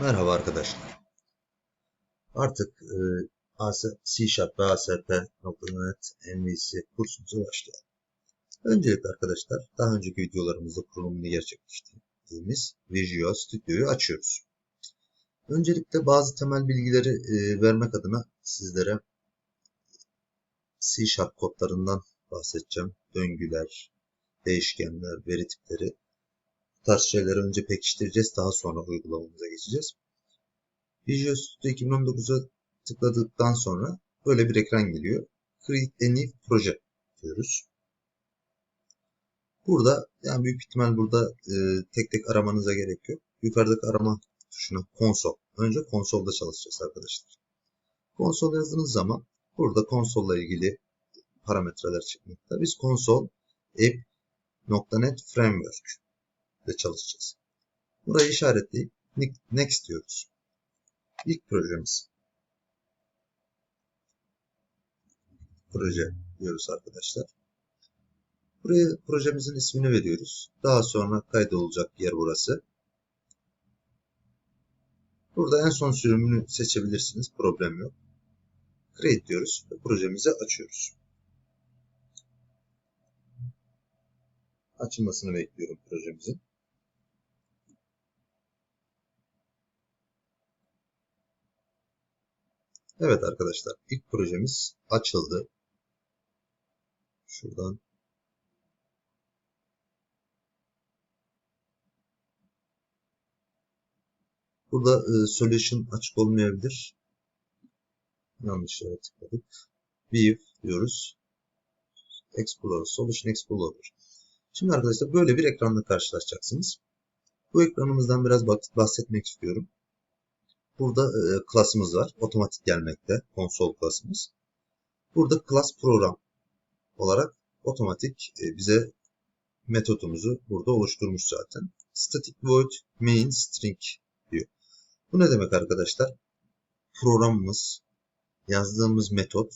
Merhaba arkadaşlar. Artık e, C Sharp ve ASP.NET MVC kursumuza başlayalım. Öncelikle arkadaşlar daha önceki videolarımızda kurulumunu gerçekleştirdiğimiz Visual Studio'yu açıyoruz. Öncelikle bazı temel bilgileri e, vermek adına sizlere C Sharp kodlarından bahsedeceğim. Döngüler, değişkenler, veri tipleri tarz şeyleri önce pekiştireceğiz. Daha sonra uygulamamıza geçeceğiz. Visual Studio 2019'a tıkladıktan sonra böyle bir ekran geliyor. Create a new project diyoruz. Burada yani büyük ihtimal burada e, tek tek aramanıza gerek yok. Yukarıdaki arama tuşuna konsol. Önce konsolda çalışacağız arkadaşlar. Konsol yazdığınız zaman burada konsolla ilgili parametreler çıkmakta. Biz konsol app.net framework ile çalışacağız. Burayı işaretleyip next diyoruz. İlk projemiz. Proje diyoruz arkadaşlar. Buraya projemizin ismini veriyoruz. Daha sonra kaydolacak yer burası. Burada en son sürümünü seçebilirsiniz. Problem yok. Create diyoruz ve projemizi açıyoruz. Açılmasını bekliyorum projemizin. Evet arkadaşlar ilk projemiz açıldı. Şuradan Burada e, solution açık olmayabilir. Yanlış yere tıkladık. View diyoruz. Explorer, Solution Explorer. Şimdi arkadaşlar böyle bir ekranla karşılaşacaksınız. Bu ekranımızdan biraz bahsetmek istiyorum. Burada e, klasımız var. Otomatik gelmekte. Konsol klasımız. Burada class program olarak otomatik e, bize metodumuzu burada oluşturmuş zaten. Static void main string diyor. Bu ne demek arkadaşlar? Programımız yazdığımız metot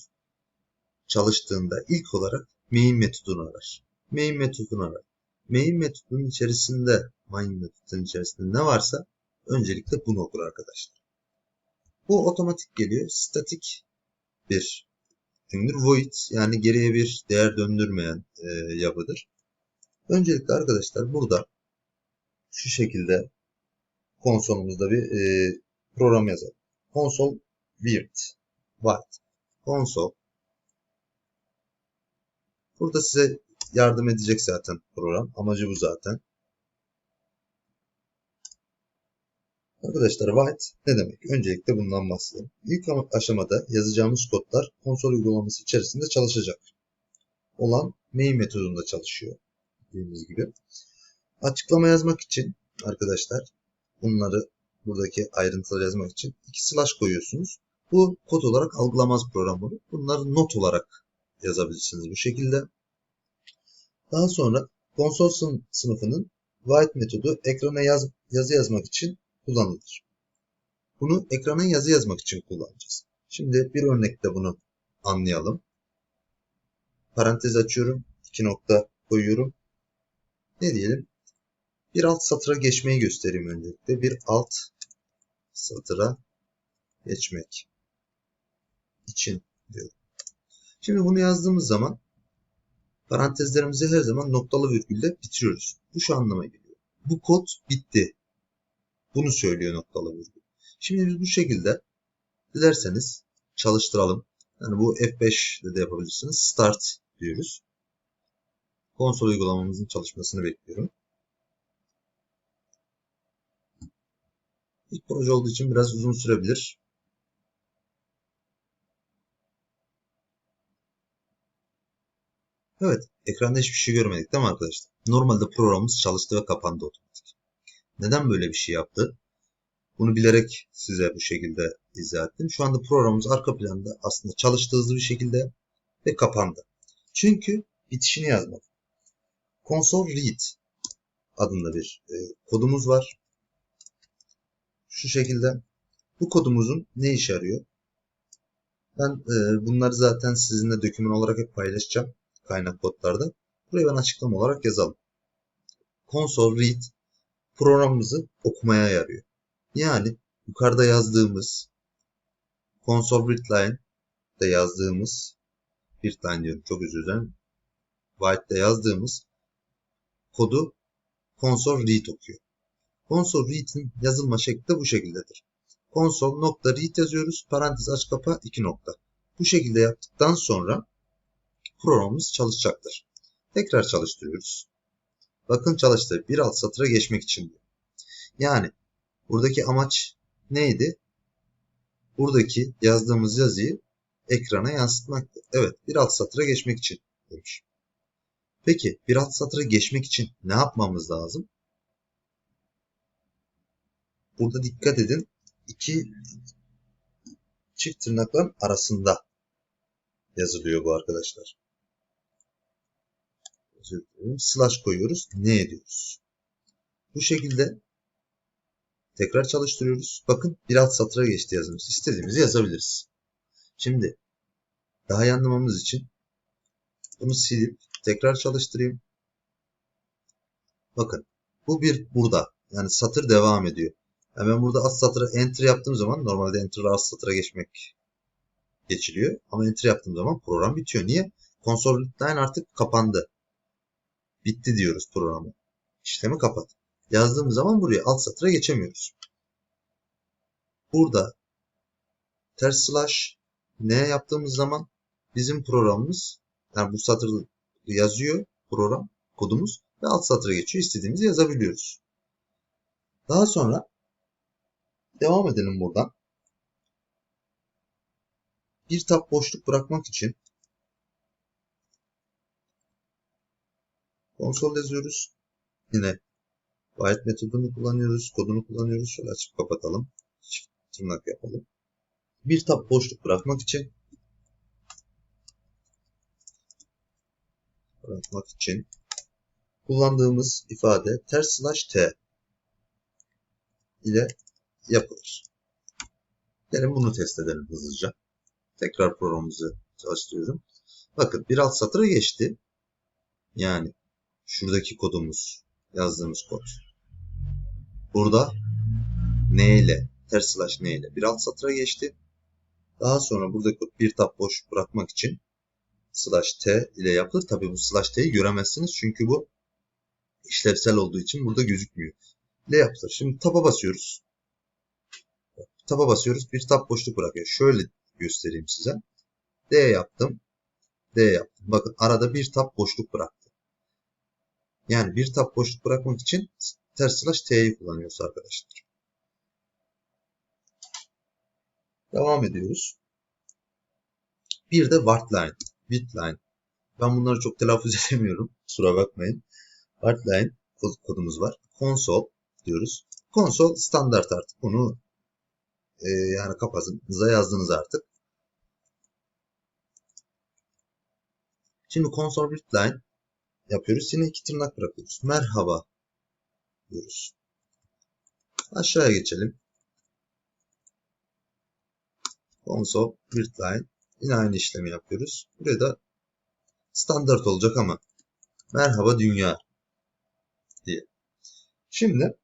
çalıştığında ilk olarak main metodunu arar. Main metodunu arar. Main metodunun içerisinde main metodunun içerisinde ne varsa öncelikle bunu okur arkadaşlar. Bu otomatik geliyor. Statik bir üründür. Void yani geriye bir değer döndürmeyen e, yapıdır. Öncelikle arkadaşlar burada şu şekilde konsolumuzda bir e, program yazalım. Konsol weird white konsol Burada size yardım edecek zaten program. Amacı bu zaten. Arkadaşlar white ne demek? Öncelikle bundan bahsedelim. İlk aşamada yazacağımız kodlar konsol uygulaması içerisinde çalışacak. Olan main metodunda çalışıyor. Dediğimiz gibi. Açıklama yazmak için arkadaşlar bunları buradaki ayrıntıları yazmak için iki slash koyuyorsunuz. Bu kod olarak algılamaz program bunu. Bunları not olarak yazabilirsiniz bu şekilde. Daha sonra konsol sınıfının white metodu ekrana yaz, yazı yazmak için kullanılır. Bunu ekrana yazı yazmak için kullanacağız. Şimdi bir örnekte bunu anlayalım. Parantez açıyorum. iki nokta koyuyorum. Ne diyelim? Bir alt satıra geçmeyi göstereyim öncelikle. Bir alt satıra geçmek için diyorum. Şimdi bunu yazdığımız zaman parantezlerimizi her zaman noktalı virgülle bitiriyoruz. Bu şu anlama geliyor. Bu kod bitti. Bunu söylüyor noktalı virgül. Şimdi biz bu şekilde dilerseniz çalıştıralım. Yani bu F5 ile de yapabilirsiniz. Start diyoruz. Konsol uygulamamızın çalışmasını bekliyorum. İlk proje olduğu için biraz uzun sürebilir. Evet, ekranda hiçbir şey görmedik değil mi arkadaşlar? Normalde programımız çalıştı ve kapandı otomatik. Neden böyle bir şey yaptı? Bunu bilerek size bu şekilde izah ettim. Şu anda programımız arka planda aslında çalıştı hızlı bir şekilde ve kapandı. Çünkü bitişini yazmadı. Console Read adında bir e, kodumuz var. Şu şekilde. Bu kodumuzun ne işe yarıyor? Ben e, bunları zaten sizinle doküman olarak hep paylaşacağım kaynak kodlarda. Buraya ben açıklama olarak yazalım. Console Read programımızı okumaya yarıyor. Yani yukarıda yazdığımız console readline de yazdığımız readline diyorum çok özür dilerim. Yazdığımız kodu console read okuyor. Console read'in yazılma şekli de bu şekildedir. Console read yazıyoruz. Parantez aç kapa 2 nokta. Bu şekilde yaptıktan sonra programımız çalışacaktır. Tekrar çalıştırıyoruz. Bakın çalıştı. Bir alt satıra geçmek için. Yani buradaki amaç neydi? Buradaki yazdığımız yazıyı ekrana yansıtmaktı. Evet, bir alt satıra geçmek için demiş. Peki, bir alt satıra geçmek için ne yapmamız lazım? Burada dikkat edin. iki çift tırnakların arasında yazılıyor bu arkadaşlar. Slash koyuyoruz. Ne ediyoruz? Bu şekilde tekrar çalıştırıyoruz. Bakın bir alt satıra geçti yazımız. İstediğimizi yazabiliriz. Şimdi daha iyi anlamamız için bunu silip tekrar çalıştırayım. Bakın bu bir burada. Yani satır devam ediyor. Yani ben burada alt satıra enter yaptığım zaman normalde enter alt satıra geçmek geçiliyor. Ama enter yaptığım zaman program bitiyor. Niye? Console line artık kapandı. Bitti diyoruz programı. İşlemi kapat. Yazdığımız zaman buraya alt satıra geçemiyoruz. Burada ters slash ne yaptığımız zaman bizim programımız yani bu satırı yazıyor program kodumuz ve alt satıra geçiyor. İstediğimizi yazabiliyoruz. Daha sonra devam edelim buradan. Bir tab boşluk bırakmak için konsol yazıyoruz. Yine white metodunu kullanıyoruz. Kodunu kullanıyoruz. Şöyle açıp kapatalım. Çift tırnak yapalım. Bir tab boşluk bırakmak için bırakmak için kullandığımız ifade ters slash t ile yapılır. Gelin bunu test edelim hızlıca. Tekrar programımızı çalıştırıyorum. Bakın bir alt satıra geçti. Yani şuradaki kodumuz yazdığımız kod. Burada n ile ters slash n ile bir alt satıra geçti. Daha sonra buradaki bir tab boş bırakmak için slash t ile yapılır. Tabi bu slash t'yi göremezsiniz çünkü bu işlevsel olduğu için burada gözükmüyor. Ne yapılır? Şimdi taba basıyoruz. Taba basıyoruz. Bir tab boşluk bırakıyor. Şöyle göstereyim size. D yaptım. D yaptım. Bakın arada bir tab boşluk bıraktı. Yani bir tab boşluk bırakmak için ters slash t'yi kullanıyoruz arkadaşlar. Devam ediyoruz. Bir de wartline, bitline. Ben bunları çok telaffuz edemiyorum. Kusura bakmayın. Wartline kodumuz var. Console diyoruz. Console standart artık. Bunu e, yani kafanıza yazdınız artık. Şimdi console bitline yapıyoruz. Yine iki tırnak bırakıyoruz. Merhaba diyoruz. Aşağıya geçelim. Console bitline yine aynı işlemi yapıyoruz. Buraya da standart olacak ama merhaba dünya diye. Şimdi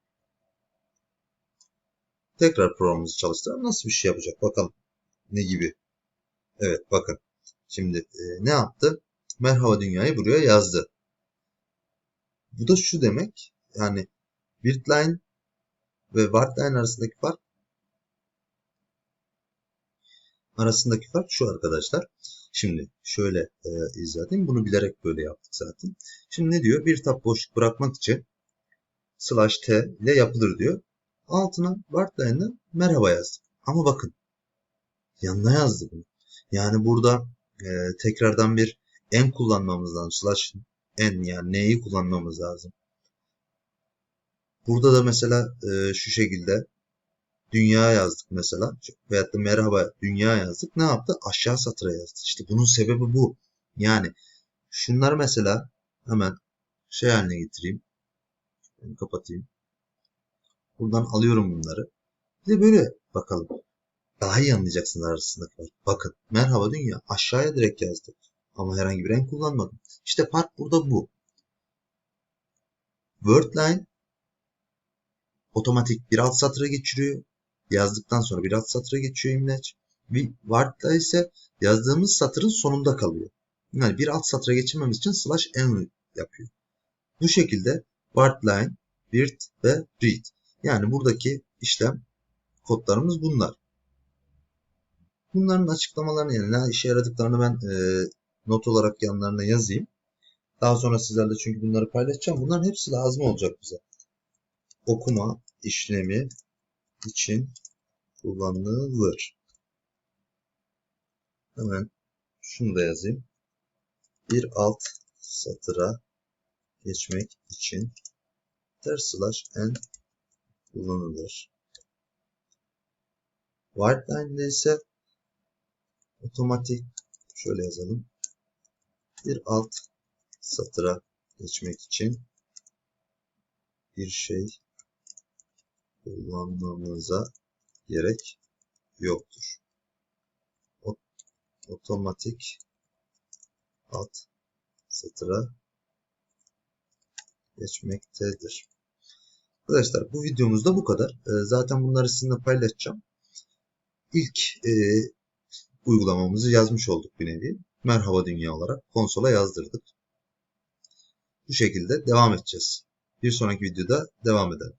tekrar programımızı çalıştıralım. Nasıl bir şey yapacak bakalım. Ne gibi. Evet bakın. Şimdi e, ne yaptı? Merhaba dünyayı buraya yazdı. Bu da şu demek. Yani Bitline ve Wartline arasındaki fark arasındaki fark şu arkadaşlar. Şimdi şöyle e, izah. Bunu bilerek böyle yaptık zaten. Şimdi ne diyor? Bir tab boşluk bırakmak için slash t ile yapılır diyor. Altına Wartline'da merhaba yazdım. Ama bakın yanına yazdı bunu. Yani burada e, tekrardan bir en kullanmamız lazım. Slash en yani neyi kullanmamız lazım. Burada da mesela e, şu şekilde dünya yazdık mesela. Veyahut da merhaba dünya yazdık. Ne yaptı? Aşağı satıra yazdı. İşte bunun sebebi bu. Yani şunlar mesela hemen şey haline getireyim. Yani kapatayım. Buradan alıyorum bunları. Bir de böyle bakalım. Daha iyi anlayacaksınız arasındaki fark. Bakın merhaba dünya aşağıya direkt yazdık. Ama herhangi bir renk kullanmadım. İşte fark burada bu. Wordline otomatik bir alt satıra geçiriyor. yazdıktan sonra bir alt satıra geçiyor imleç. Word'da ise yazdığımız satırın sonunda kalıyor. Yani bir alt satıra geçirmemiz için slash n yapıyor. Bu şekilde Word line, Word ve Read. Yani buradaki işlem kodlarımız bunlar. Bunların açıklamalarını yani ne işe yaradıklarını ben e, not olarak yanlarına yazayım. Daha sonra sizlerle çünkü bunları paylaşacağım. Bunların hepsi lazım olacak bize. Okuma işlemi için kullanılır. Hemen şunu da yazayım. Bir alt satıra geçmek için ters slash n kullanılır. Whiteline'de ise otomatik şöyle yazalım. Bir alt satıra geçmek için bir şey kullanmamıza gerek yoktur. Otomatik alt satıra geçmektedir. Arkadaşlar bu videomuzda bu kadar. Ee, Zaten bunları sizinle paylaşacağım. İlk e, uygulamamızı yazmış olduk bir nevi. Merhaba dünya olarak konsola yazdırdık. Bu şekilde devam edeceğiz. Bir sonraki videoda devam edelim.